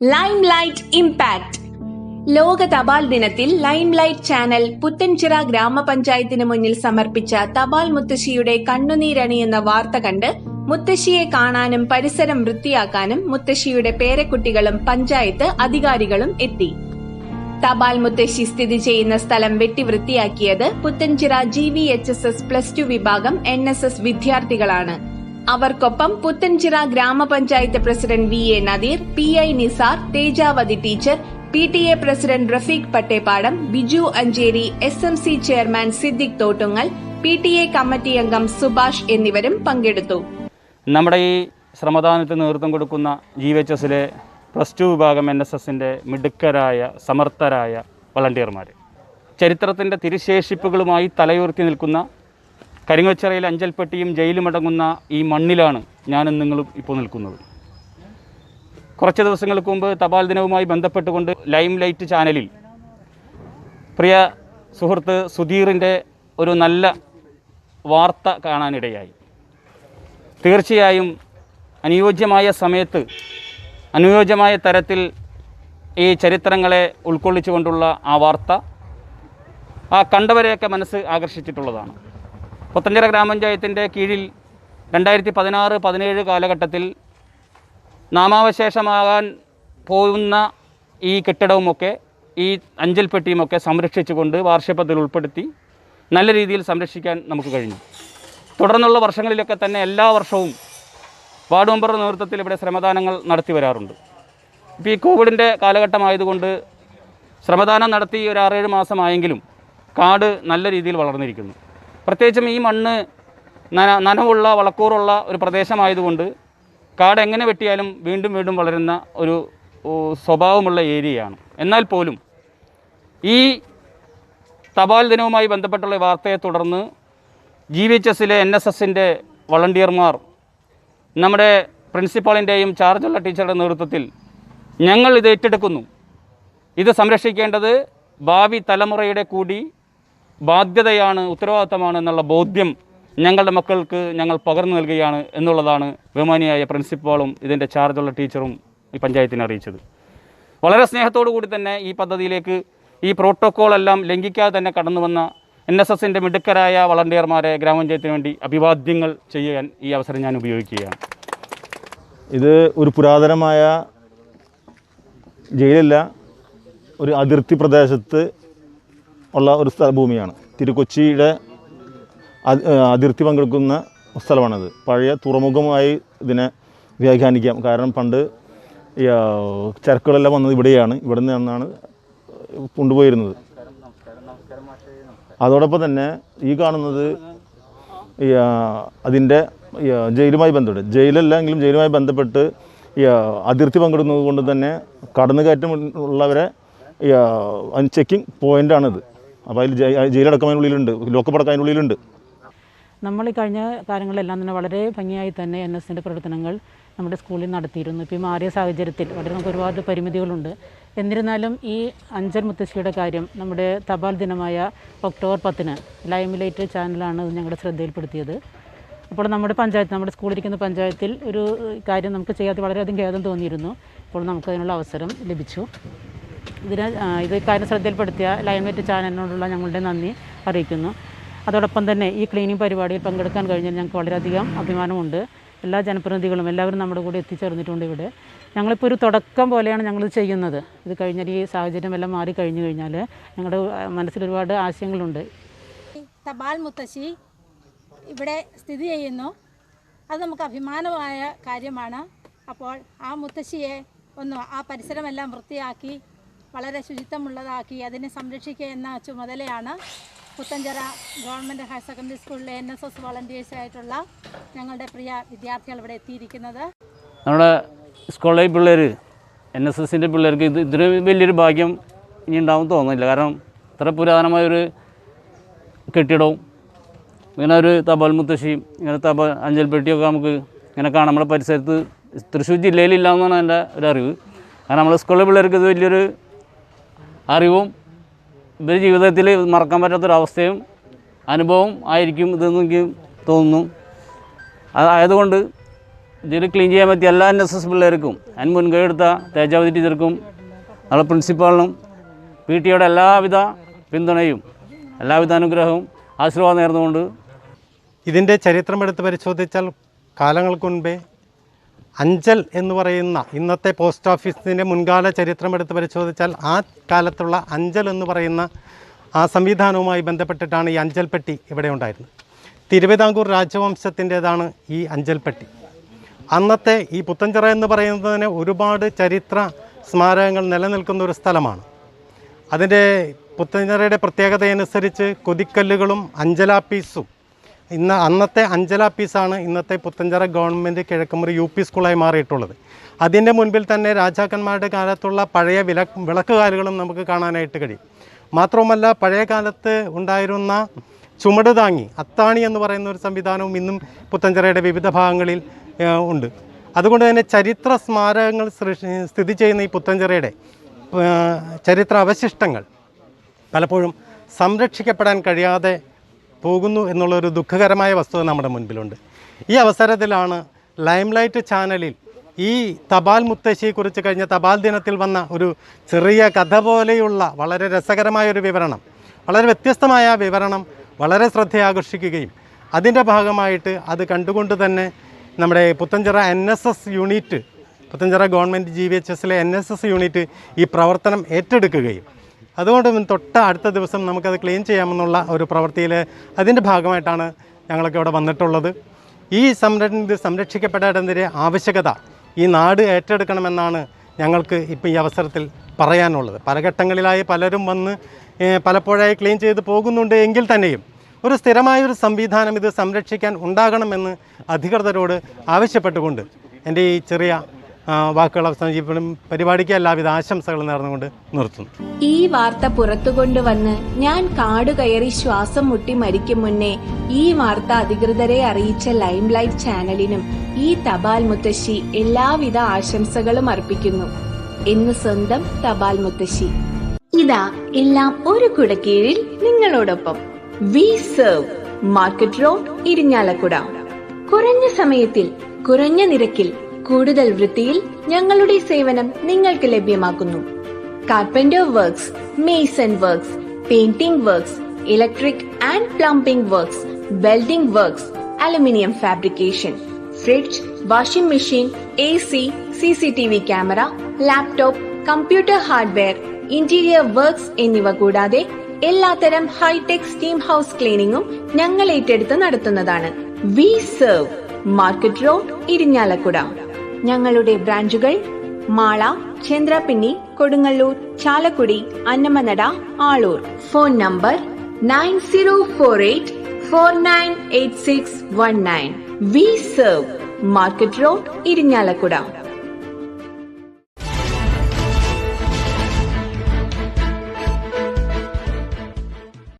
Lime light impact ലോക തപാൽ ദിനത്തിൽ ലൈം ലൈറ്റ് ചാനൽ പുത്തൻചിറ ഗ്രാമപഞ്ചായത്തിന് മുന്നിൽ സമർപ്പിച്ച തപാൽ മുത്തശ്ശിയുടെ കണ്ണുനീരണി എന്ന വാർത്ത കണ്ട് മുത്തശ്ശിയെ കാണാനും പരിസരം വൃത്തിയാക്കാനും മുത്തശ്ശിയുടെ പേരക്കുട്ടികളും പഞ്ചായത്ത് അധികാരികളും എത്തി. തപാൽ മുത്തശ്ശി സ്ഥിതി ചെയ്യുന്ന സ്ഥലം വെട്ടി വൃത്തിയാക്കിയത് Puthenchira G V H S S plus two വിഭാഗം എൻ എസ് എസ് വിദ്യാർത്ഥികളാണ്. അവർക്കൊപ്പം പുത്തൻചിറ ഗ്രാമപഞ്ചായത്ത് president V A Nadeer P I Nisar Tejavathi teacher P T A president Rafeeq Pattepadam Biju Ancheri S M C chairman Siddique Thottungal P T A committee അംഗം സുഭാഷ് എന്നിവരും പങ്കെടുത്തു. നമ്മുടെ ഈ ശ്രമദാനത്തിന് നേതൃത്വം കൊടുക്കുന്ന ജി എച്ച് എസിലെ പ്ലസ് ടു വിഭാഗം എൻ എസ് എസിന്റെ മിടുക്കരായ സമർത്ഥരായ വളണ്ടിയർമാർ ചരിത്രത്തിന്റെ തിരുശേഷിപ്പുകളുമായി തലയുയർത്തി നിൽക്കുന്ന കരിങ്ങച്ചിറയിൽ അഞ്ചൽപ്പെട്ടിയും ജയിലും അടങ്ങുന്ന ഈ മണ്ണിലാണ് ഞാനും നിങ്ങളും ഇപ്പോൾ നിൽക്കുന്നത്. കുറച്ച് ദിവസങ്ങൾക്ക് മുമ്പ് തപാൽ ദിനവുമായി ബന്ധപ്പെട്ടുകൊണ്ട് ലൈം ലൈറ്റ് ചാനലിൽ പ്രിയ സുഹൃത്ത് സുധീറിന്റെ ഒരു നല്ല വാർത്ത കാണാനിടയായി. തീർച്ചയായും അനുയോജ്യമായ സമയത്ത് അനുയോജ്യമായ തരത്തിൽ ഈ ചരിത്രങ്ങളെ ഉൾക്കൊള്ളിച്ചുകൊണ്ടുള്ള ആ വാർത്ത ആ കണ്ടവരെയൊക്കെ മനസ്സ് ആകർഷിച്ചിട്ടുള്ളതാണ്. പുത്തഞ്ചിറ ഗ്രാമപഞ്ചായത്തിന്റെ കീഴിൽ രണ്ടായിരത്തി പതിനാറ് പതിനേഴ് കാലഘട്ടത്തിൽ നാമാവശേഷമാകാൻ പോകുന്ന ഈ കെട്ടിടവുമൊക്കെ ഈ അഞ്ചൽപ്പെട്ടിയുമൊക്കെ സംരക്ഷിച്ചുകൊണ്ട് വാർഷികത്തിൽ ഉൾപ്പെടുത്തി നല്ല രീതിയിൽ സംരക്ഷിക്കാൻ നമുക്ക് കഴിഞ്ഞു. തുടർന്നുള്ള വർഷങ്ങളിലൊക്കെ തന്നെ എല്ലാ വർഷവും വാർഡ് മെമ്പറുടെ നേതൃത്വത്തിൽ ഇവിടെ ശ്രമദാനങ്ങൾ നടത്തി വരാറുണ്ട്. ഇപ്പോൾ ഈ കോവിഡിന്റെ കാലഘട്ടമായതുകൊണ്ട് ശ്രമദാനം നടത്തി ഒരു ആറേഴ് മാസമായെങ്കിലും കാട് നല്ല രീതിയിൽ വളർന്നിരിക്കുന്നു. പ്രത്യേകിച്ചും ഈ മണ്ണ് നന നനവുള്ള വളക്കൂറുള്ള ഒരു പ്രദേശമായതുകൊണ്ട് കാട് എങ്ങനെ വെട്ടിയാലും വീണ്ടും വീണ്ടും വളരുന്ന ഒരു സ്വഭാവമുള്ള ഏരിയയാണ്. എന്നാൽ പോലും ഈ തപാൽ ദിനവുമായി ബന്ധപ്പെട്ടുള്ള വാർത്തയെ തുടർന്ന് ജി വി എച്ച് എസിലെ എൻ എസ് എസിന്റെ വളണ്ടിയർമാർ നമ്മുടെ പ്രിൻസിപ്പാളിന്റെയും ചാർജുള്ള ടീച്ചറുടെ നേതൃത്വത്തിൽ ഞങ്ങൾ ഇത് ഏറ്റെടുക്കുന്നു. ഇത് സംരക്ഷിക്കേണ്ടത് ഭാവി തലമുറയുടെ കൂടി ബാധ്യതയാണ് ഉത്തരവാദിത്തമാണ് എന്നുള്ള ബോധ്യം ഞങ്ങളുടെ മക്കൾക്ക് ഞങ്ങൾ പകർന്നു നൽകുകയാണ് എന്നുള്ളതാണ് ബഹുമാനിയായ പ്രിൻസിപ്പാളും ഇതിന്റെ ചാർജുള്ള ടീച്ചറും ഈ പഞ്ചായത്തിനെ അറിയിച്ചത്. വളരെ സ്നേഹത്തോടു കൂടി തന്നെ ഈ പദ്ധതിയിലേക്ക് ഈ പ്രോട്ടോക്കോൾ എല്ലാം ലംഘിക്കാതെ തന്നെ കടന്നു വന്ന എൻ എസ് എസിന്റെ മിടുക്കരായ വളണ്ടിയർമാരെ ഗ്രാമപഞ്ചായത്തിന് വേണ്ടി അഭിവാദ്യങ്ങൾ ചെയ്യാൻ ഈ അവസരം ഞാൻ ഉപയോഗിക്കുകയാണ്. ഇത് ഒരു പുരാതനമായ ജയിലല്ല ഒരു അതിർത്തി പ്രദേശത്ത് ഉള്ള ഒരു സ്ഥല ഭൂമിയാണ് തിരുക്കൊച്ചിയുടെ അതിർത്തി പങ്കെടുക്കുന്ന സ്ഥലമാണത്. പഴയ തുറമുഖമായി ഇതിനെ വ്യാഖ്യാനിക്കാം. കാരണം പണ്ട് ചരക്കുകളെല്ലാം വന്നത് ഇവിടെയാണ്. ഇവിടെ നിന്നാണ് കൊണ്ടുപോയിരുന്നത്. അതോടൊപ്പം തന്നെ ഈ കാണുന്നത് അതിന്റെ ജയിലുമായി ബന്ധപ്പെട്ട് ജയിലല്ലെങ്കിലും ജയിലുമായി ബന്ധപ്പെട്ട് അതിർത്തി പങ്കിടുന്നത് കൊണ്ട് തന്നെ കടന്നുകയറ്റം ഉള്ളവരെ ചെക്കിംഗ് പോയിന്റാണിത് അപ്പോൾ അതിൽ ജയി- ജയിലടക്കം അതിനുള്ളിലുണ്ട് ലോക്കപ്പടക്കം അതിനുള്ളിലുണ്ട് നമ്മൾ ഈ കഴിഞ്ഞ കാലങ്ങളിലെല്ലാം തന്നെ വളരെ ഭംഗിയായി തന്നെ എൻ എസിന്റെ പ്രവർത്തനങ്ങൾ നമ്മുടെ സ്കൂളിൽ നടത്തിയിരുന്നു. ഇപ്പോൾ ഈ മാറിയ സാഹചര്യത്തിൽ വളരെ നമുക്ക് ഒരുപാട് പരിമിതികളുണ്ട്. എന്നിരുന്നാലും ഈ അഞ്ചൽ മുത്തശ്ശിയുടെ കാര്യം നമ്മുടെ തപാൽ ദിനമായ ഒക്ടോബർ പത്തിന് ലൈം ലൈറ്റ് ചാനലാണ് ഞങ്ങളുടെ ശ്രദ്ധയിൽപ്പെടുത്തിയത്. അപ്പോൾ നമ്മുടെ പഞ്ചായത്ത് നമ്മുടെ സ്കൂളിലിരിക്കുന്ന പഞ്ചായത്തിൽ ഒരു കാര്യം നമുക്ക് ചെയ്യാതെ വളരെയധികം ഖേദം തോന്നിയിരുന്നു. ഇപ്പോൾ നമുക്കതിനുള്ള അവസരം ലഭിച്ചു. ഇതിന് ഇത് കാര്യം ശ്രദ്ധയിൽപ്പെടുത്തിയ ലൈംലൈറ്റ് ചാനലിനോടുള്ള ഞങ്ങളുടെ നന്ദി അറിയിക്കുന്നു. അതോടൊപ്പം തന്നെ ഈ ക്ലീനിങ് പരിപാടിയിൽ പങ്കെടുക്കാൻ കഴിഞ്ഞാൽ ഞങ്ങൾക്ക് വളരെയധികം അഭിമാനമുണ്ട്. എല്ലാ ജനപ്രതിനിധികളും എല്ലാവരും നമ്മുടെ കൂടെ എത്തിച്ചേർന്നിട്ടുണ്ട് ഇവിടെ. ഞങ്ങളിപ്പോൾ ഒരു തുടക്കം പോലെയാണ് ഞങ്ങളിത് ചെയ്യുന്നത്. ഇത് കഴിഞ്ഞാൽ ഈ സാഹചര്യം എല്ലാം മാറി കഴിഞ്ഞു കഴിഞ്ഞാൽ ഞങ്ങളുടെ മനസ്സിൽ ഒരുപാട് ആശയങ്ങളുണ്ട്. തപാൽ മുത്തശ്ശി ഇവിടെ സ്ഥിതി ചെയ്യുന്നു. അത് നമുക്ക് അഭിമാനമായ കാര്യമാണ്. അപ്പോൾ ആ മുത്തശ്ശിയെ ഒന്ന് ആ പരിസരമെല്ലാം വൃത്തിയാക്കി വളരെ ശുചിത്വമുള്ളതാക്കി അതിനെ സംരക്ഷിക്കുക എന്ന ചുമതലയാണ് പുത്തഞ്ചിറ ഗവൺമെന്റ് ഹയർ സെക്കൻഡറി സ്കൂളിലെ എൻ എസ് എസ് വളണ്ടിയേഴ്സായിട്ടുള്ള ഞങ്ങളുടെ പ്രിയ വിദ്യാർത്ഥികൾ ഇവിടെ എത്തിയിരിക്കുന്നത്. നമ്മുടെ സ്കൂളിലെ പിള്ളേർ എൻ എസ് എസിന്റെ പിള്ളേർക്ക് ഇത് ഇതിന് വലിയൊരു ഭാഗ്യം ഇനി ഉണ്ടാവും തോന്നുന്നില്ല. കാരണം ഇത്ര പുരാതനമായൊരു കെട്ടിടവും ഇങ്ങനെ ഒരു തപാൽ മുത്തശ്ശിയും ഇങ്ങനെ തപാൽ അഞ്ചൽപ്പെട്ടിയൊക്കെ നമുക്ക് ഇങ്ങനെ കാണാം. നമ്മുടെ പരിസരത്ത് തൃശ്ശൂർ ജില്ലയിലില്ല എന്നാണ് എന്റെ ഒരു അറിവ്. കാരണം നമ്മുടെ സ്കൂളിലെ പിള്ളേർക്ക് ഇത് വലിയൊരു അറിവും ഇവർ ജീവിതത്തിൽ മറക്കാൻ പറ്റാത്തൊരവസ്ഥയും അനുഭവം ആയിരിക്കും ഇതെന്ന് തോന്നുന്നു. അതായതുകൊണ്ട് ഇതിൽ ക്ലീൻ ചെയ്യാൻ പറ്റിയ എല്ലാ എൻ എസ് എസ് പിള്ളേർക്കും അതിന് മുൻകൈ എടുത്ത തേജാവതി ടീച്ചർക്കും നമ്മളെ പ്രിൻസിപ്പാളിനും പി ടിയുടെ എല്ലാവിധ പിന്തുണയും എല്ലാവിധ അനുഗ്രഹവും ആശീർവാദം നേർന്നുകൊണ്ട് ഇതിന്റെ ചരിത്രമെടുത്ത് പരിശോധിച്ചാൽ കാലങ്ങൾക്ക് മുൻപേ അഞ്ചൽ എന്ന് പറയുന്ന ഇന്നത്തെ പോസ്റ്റ് ഓഫീസിന്റെ മുൻകാല ചരിത്രം എടുത്ത് പരിശോധിച്ചാൽ ആ കാലത്തുള്ള അഞ്ചൽ എന്ന് പറയുന്ന ആ സംവിധാനവുമായി ബന്ധപ്പെട്ടിട്ടാണ് ഈ അഞ്ചൽപ്പെട്ടി ഇവിടെ ഉണ്ടായിരുന്നത്. തിരുവിതാംകൂർ രാജവംശത്തിന്റേതാണ് ഈ അഞ്ചൽപ്പെട്ടി അന്നത്തെ ഈ പുത്തഞ്ചിറ എന്ന് പറയുന്നതിന് ഒരുപാട് ചരിത്ര സ്മാരകങ്ങൾ നിലനിൽക്കുന്ന ഒരു സ്ഥലമാണ്. അതിന്റെ പുത്തഞ്ചിറയുടെ പ്രത്യേകതയനുസരിച്ച് കൊതിക്കല്ലുകളും അഞ്ചലാപ്പീസും ഇന്ന് അന്നത്തെ അഞ്ചല പീസാണ് ഇന്നത്തെ Puthenchira government Kizhakkumuri U P സ്കൂളായി മാറിയിട്ടുള്ളത്. അതിന്റെ മുൻപിൽ തന്നെ രാജാക്കന്മാരുടെ കാലത്തുള്ള പഴയ വില വിളക്കുകാലുകളും നമുക്ക് കാണാനായിട്ട് കഴിയും. മാത്രവുമല്ല പഴയ കാലത്ത് ഉണ്ടായിരുന്ന ചുമട് താങ്ങി അത്താണി എന്ന് പറയുന്ന ഒരു സംവിധാനവും ഇന്നും പുത്തഞ്ചിറയുടെ വിവിധ ഭാഗങ്ങളിൽ ഉണ്ട്. അതുകൊണ്ട് തന്നെ ചരിത്ര സ്മാരകങ്ങൾ സ്ഥിതി ചെയ്യുന്ന ഈ പുത്തഞ്ചിറയുടെ ചരിത്ര അവശിഷ്ടങ്ങൾ പലപ്പോഴും സംരക്ഷിക്കപ്പെടാൻ കഴിയാതെ പോകുന്നു എന്നുള്ളൊരു ദുഃഖകരമായ വസ്തുത നമ്മുടെ മുൻപിലുണ്ട്. ഈ അവസരത്തിലാണ് ലൈംലൈറ്റ് ചാനലിൽ ഈ തപാൽ മുത്തശ്ശിയെക്കുറിച്ച് കഴിഞ്ഞ തപാൽ ദിനത്തിൽ വന്ന ഒരു ചെറിയ കഥ പോലെയുള്ള വളരെ രസകരമായ ഒരു വിവരണം. വളരെ വ്യത്യസ്തമായ വിവരണം വളരെ ശ്രദ്ധയാകർഷിക്കുകയും അതിന്റെ ഭാഗമായിട്ട് അത് കണ്ടുകൊണ്ട് തന്നെ നമ്മുടെ Puthenchira N S S unit Puthenchira government G V H എസിലെ എൻ എസ് എസ് യൂണിറ്റ് ഈ പ്രവർത്തനം ഏറ്റെടുക്കുകയും അതുകൊണ്ട് തൊട്ട അടുത്ത ദിവസം നമുക്കത് ക്ലീൻ ചെയ്യാമെന്നുള്ള ഒരു പ്രവൃത്തിയിൽ അതിന്റെ ഭാഗമായിട്ടാണ് ഞങ്ങളൊക്കെ ഇവിടെ വന്നിട്ടുള്ളത്. ഈ സംര സംരക്ഷിക്കപ്പെടേണ്ടതിന്റെ ആവശ്യകത ഈ നാട് ഏറ്റെടുക്കണമെന്നാണ് ഞങ്ങൾക്ക് ഇപ്പോൾ ഈ അവസരത്തിൽ പറയാനുള്ളത്. പല ഘട്ടങ്ങളിലായി പലരും വന്ന് പലപ്പോഴായി ക്ലീൻ ചെയ്ത് പോകുന്നുണ്ട് എങ്കിൽ തന്നെയും ഒരു സ്ഥിരമായൊരു സംവിധാനം ഇത് സംരക്ഷിക്കാൻ ഉണ്ടാകണമെന്ന് അധികൃതരോട് ആവശ്യപ്പെട്ടുകൊണ്ട് എന്റെ ഈ ചെറിയ വാക്കുകൾ അവസാനിപ്പിക്കും പരിപാടിക്ക് എല്ലാവിധ ആശംസകൾ നേർന്നുകൊണ്ട് നിർത്തുന്നു. ഈ വാർത്ത പുറത്തു കൊണ്ടുവന്ന് ഞാൻ കാടു കയറി ശ്വാസം മുട്ടി മരിക്കും മുന്നേ ഈ വാർത്ത അധികൃതരെ അറിയിച്ച ലൈം ലൈഫ് ചാനലിനും ഈ തപാൽ മുത്തശ്ശി എല്ലാവിധ ആശംസകളും അർപ്പിക്കുന്നു. എന്ന് സ്വന്തം തപാൽ മുത്തശ്ശി. ഇതാ എല്ലാം ഒരു കുടക്കീഴിൽ നിങ്ങളോടൊപ്പം. We serve market road Irinjalakuda കുറഞ്ഞ സമയത്തിൽ കുറഞ്ഞ നിരക്കിൽ കൂടുതൽ വൃത്തിയിൽ ഞങ്ങളുടെ സേവനം നിങ്ങൾക്ക് ലഭ്യമാക്കുന്നു. Carpenter works mason works painting works electric and plumbing works welding works aluminium fabrication fridge washing machine A C C C T V camera laptop computer hardware interior works എന്നിവ കൂടാതെ എല്ലാത്തരം ഹൈടെക് സ്റ്റീം ഹൗസ് ക്ലീനിങ്ങും ഞങ്ങൾ ഏറ്റെടുത്ത് നടത്തുന്നതാണ്. We serve market road Irinjalakuda. ഞങ്ങളുടെ ബ്രാഞ്ചുകൾ Mala Chandrappinni Kodungallur Chalakudy Annamanada Aloor. Phone number nine zero four eight four nine eight six one nine. We serve market road Irinjalakuda